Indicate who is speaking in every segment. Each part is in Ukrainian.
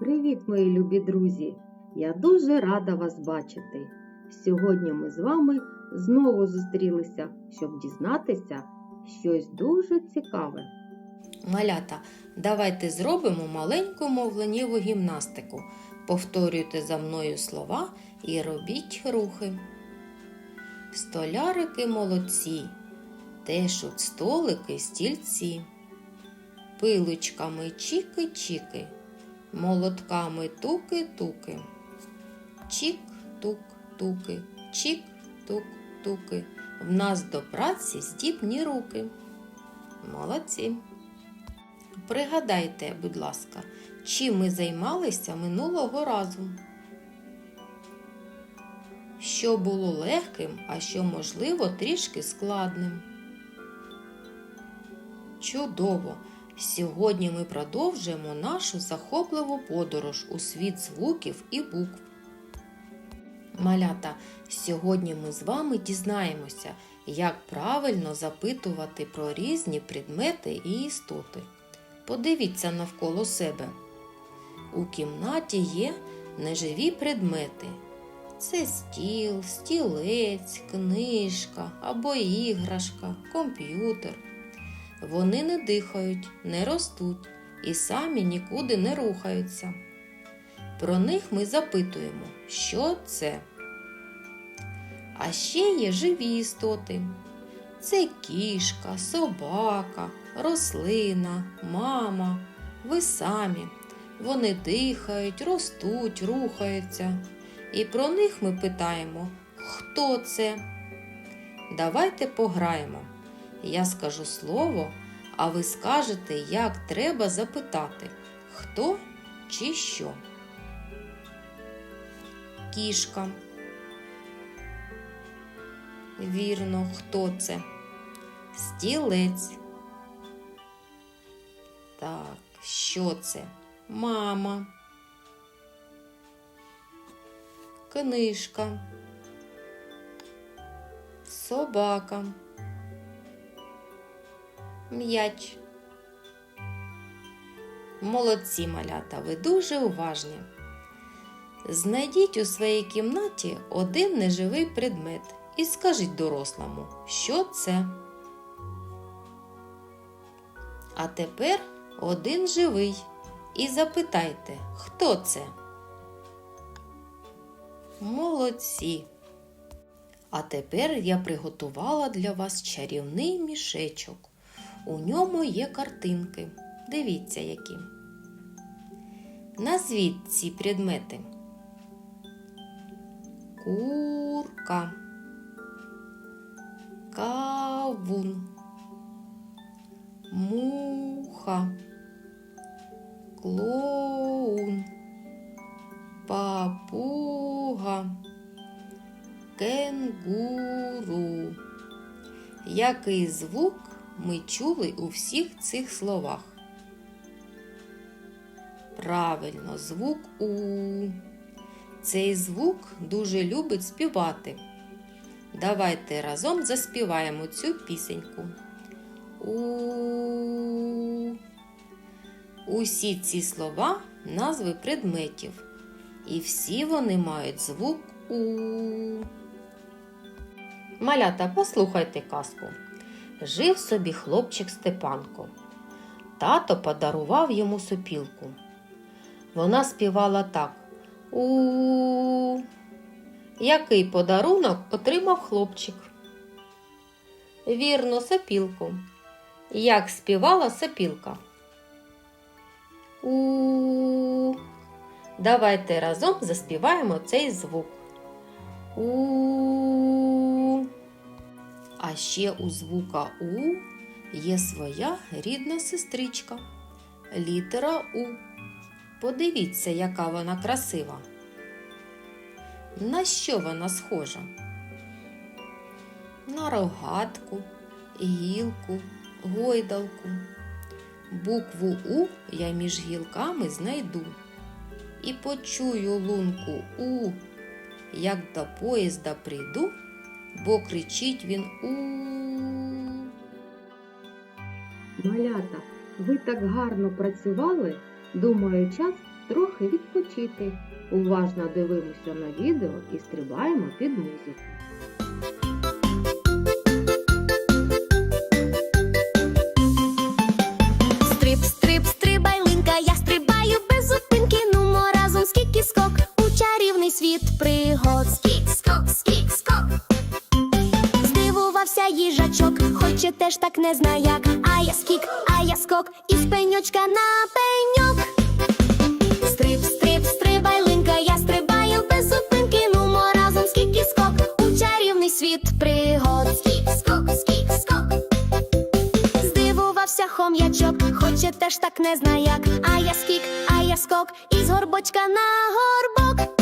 Speaker 1: Привіт, мої любі друзі! Я дуже рада вас бачити. Сьогодні ми з вами знову зустрілися, щоб дізнатися щось дуже цікаве.
Speaker 2: Малята, давайте зробимо маленьку мовленнєву гімнастику. Повторюйте за мною слова і робіть рухи. Столярики молодці, тешуть столики, стільці. Пилочками чіки-чіки, молотками туки-туки. Чік-тук-туки, чік-тук-туки. В нас до праці здібні руки. Молодці. Пригадайте, будь ласка, чим ми займалися минулого разу. Що було легким, а що, можливо, трішки складним. Чудово! Сьогодні ми продовжуємо нашу захопливу подорож у світ звуків і букв. Малята, сьогодні ми з вами дізнаємося, як правильно запитувати про різні предмети і істоти. Подивіться навколо себе. У кімнаті є неживі предмети. Це стіл, стілець, книжка або іграшка, комп'ютер. Вони не дихають, не ростуть і самі нікуди не рухаються. Про них ми запитуємо, що це. А ще є живі істоти. Це кішка, собака, рослина, мама, ви самі. Вони дихають, ростуть, рухаються. І про них ми питаємо, хто це? Давайте пограємо. Я скажу слово, а ви скажете, як треба запитати, хто чи що. Кішка. Вірно, хто це? Стілець. Так, що це? Мама. Книжка. Собака. М'яч. Молодці малята, ви дуже уважні. Знайдіть у своїй кімнаті один неживий предмет і скажіть дорослому, що це. А тепер один живий і запитайте, хто це. Молодці. А тепер я приготувала для вас чарівний мішечок. У ньому є картинки. Дивіться, які. Назвіть ці предмети. Курка. Кавун. Муха. Клоун. Папуга. Кенгуру. Який звук ми чули у всіх цих словах? Правильно, звук У. Цей звук дуже любить співати. Давайте разом заспіваємо цю пісеньку. У. Усі ці слова назви предметів. І всі вони мають звук У. Малята, послухайте казку. Жив собі хлопчик Степанко. Тато подарував йому сопілку. Вона співала так. У. Який подарунок отримав хлопчик? Вірно, сопілку. Як співала сопілка? У. Давайте разом заспіваємо цей звук. У. А ще у звука У є своя рідна сестричка. Літера У. Подивіться, яка вона красива. На що вона схожа? На рогатку, гілку, гойдалку. Букву У я між гілками знайду і почую лунку У, як до поїзда прийду, бо кричить він У.
Speaker 1: Малята, ви так гарно працювали. Думаю, час трохи відпочити. Уважно дивимося на відео і стрибаємо під музику.
Speaker 3: Не зна як. А я скік, а я скок, із пеньочка на пеньок. Стрип, стрип, стрибайлинка, я стрибаю без зупинки. Нумо разом скік і скок у чарівний світ пригод. Скік, скок, скік, скок. Здивувався хом'ячок, хоче теж так не зна як. А я скік, а я скок, із горбочка на горбок.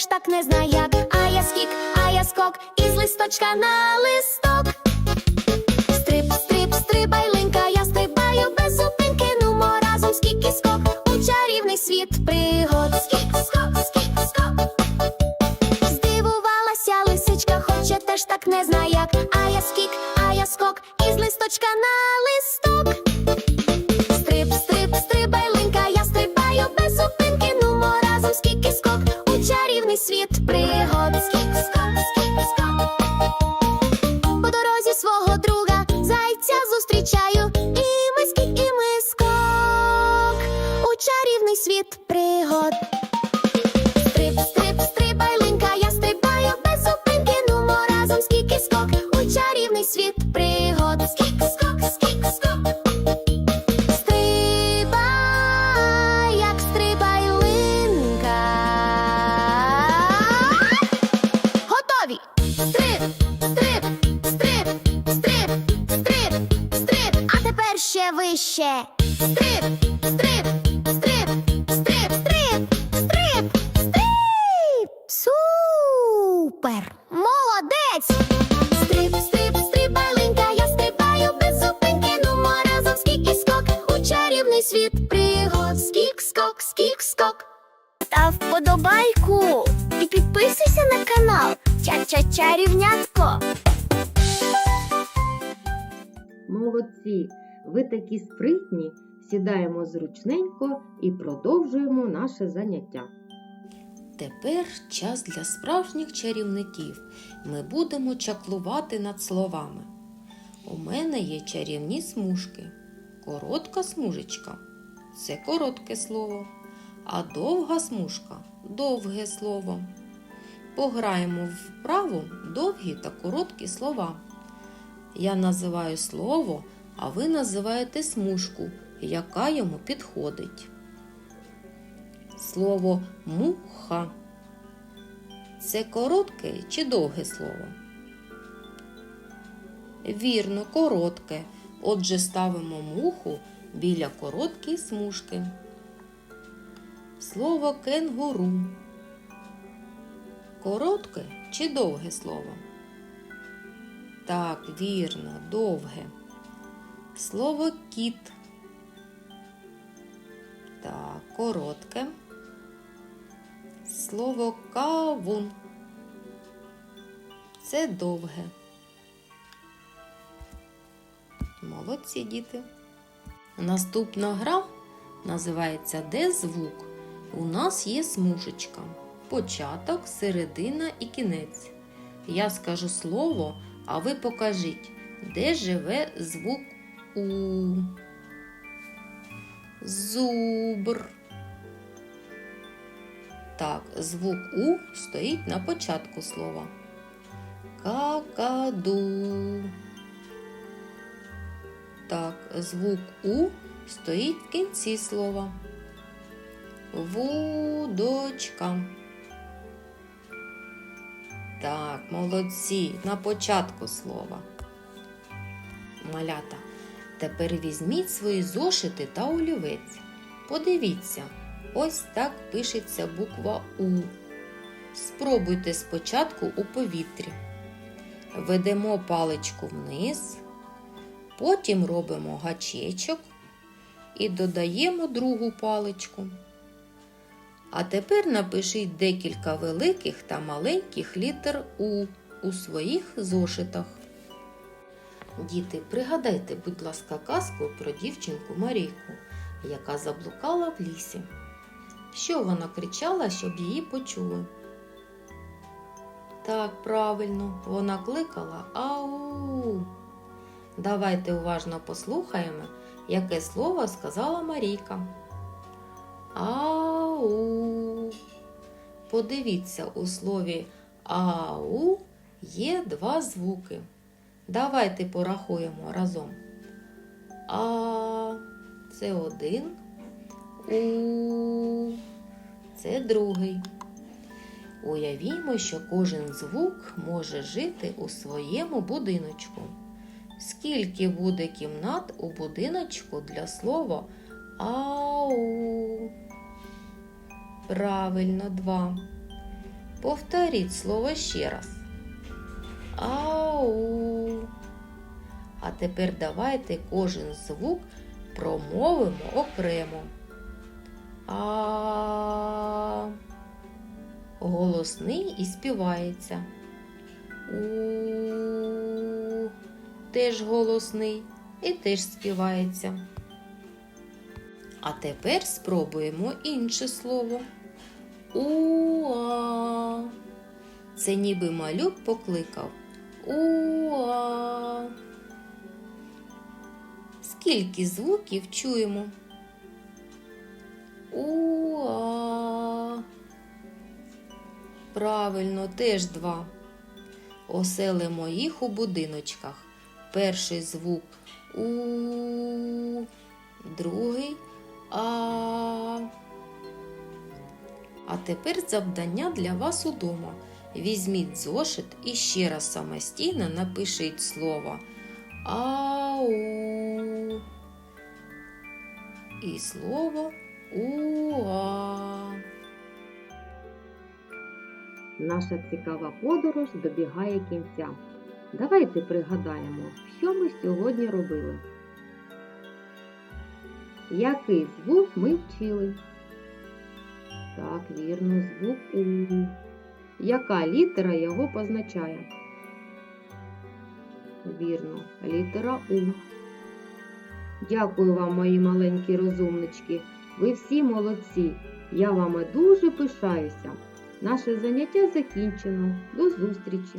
Speaker 3: Теж так не зна як. А я скік, а я скок, із листочка на листок. Стрип, стрип, стрибайлинка, я стрибаю без зупинки. Нумо разом скік і скок у чарівний світ пригод. Скік, скок, скік, скок. Здивувалася лисичка, хоче теж так не зна як. А я скік, а я скок, із листочка на листок. Світ
Speaker 1: Молодці! Ви такі спритні. Сідаємо зручненько і продовжуємо наше заняття.
Speaker 2: Тепер час для справжніх чарівників. Ми будемо чаклувати над словами. У мене є чарівні смужки. Коротка смужечка це коротке слово, а довга смужка довге слово. Пограємо вправо довгі та короткі слова. Я називаю слово, а ви називаєте смужку, яка йому підходить. Слово муха. Це коротке чи довге слово? Вірно, коротке. Отже, ставимо муху біля короткої смужки. Слово кенгуру. Коротке чи довге слово? Так, вірно, довге. Слово кіт. Так, коротке. Слово кавун. Це довге. Молодці діти. Наступна гра називається Де звук? У нас є смужечка. Початок, середина і кінець. Я скажу слово, а ви покажіть, де живе звук У. Зубр. Так, звук У стоїть на початку слова. Какаду. Так, звук У стоїть в кінці слова. Вудочка. Так, молодці, на початку слова. Малята, тепер візьміть свої зошити та олівець. Подивіться, ось так пишеться буква У. Спробуйте спочатку у повітрі. Ведемо паличку вниз, потім робимо гачечок і додаємо другу паличку. А тепер напишіть декілька великих та маленьких літер У у своїх зошитах. Діти, пригадайте, будь ласка, казку про дівчинку Марійку, яка заблукала в лісі. Що вона кричала, щоб її почули? Так, правильно, вона кликала Ау. Давайте уважно послухаємо, яке слово сказала Марійка. Ау. Подивіться, у слові ау є два звуки. Давайте порахуємо разом. А це один. У це другий. Уявімо, що кожен звук може жити у своєму будиночку. Скільки буде кімнат у будиночку для слова ау? Правильно, два. Повторіть слово ще раз. Ау. А тепер давайте кожен звук промовимо окремо. А. Голосний і співається. У. Теж голосний і теж співається. А тепер спробуємо інше слово. Уа. Це ніби малюк покликав. Уа. Скільки звуків чуємо? Уа. Правильно, теж два. Оселимо їх у будиночках. Перший звук У, другий А. А тепер завдання для вас удома. Візьміть зошит і ще раз самостійно напишіть слово Ау. І слово Уа.
Speaker 1: Наша цікава подорож добігає кінця. Давайте пригадаємо, що ми сьогодні робили. Який звук ми вчили? Так, вірно, звук У. Яка літера його позначає? Вірно, літера У. Дякую вам, мої маленькі розумнички. Ви всі молодці. Я вами дуже пишаюся. Наше заняття закінчено. До зустрічі!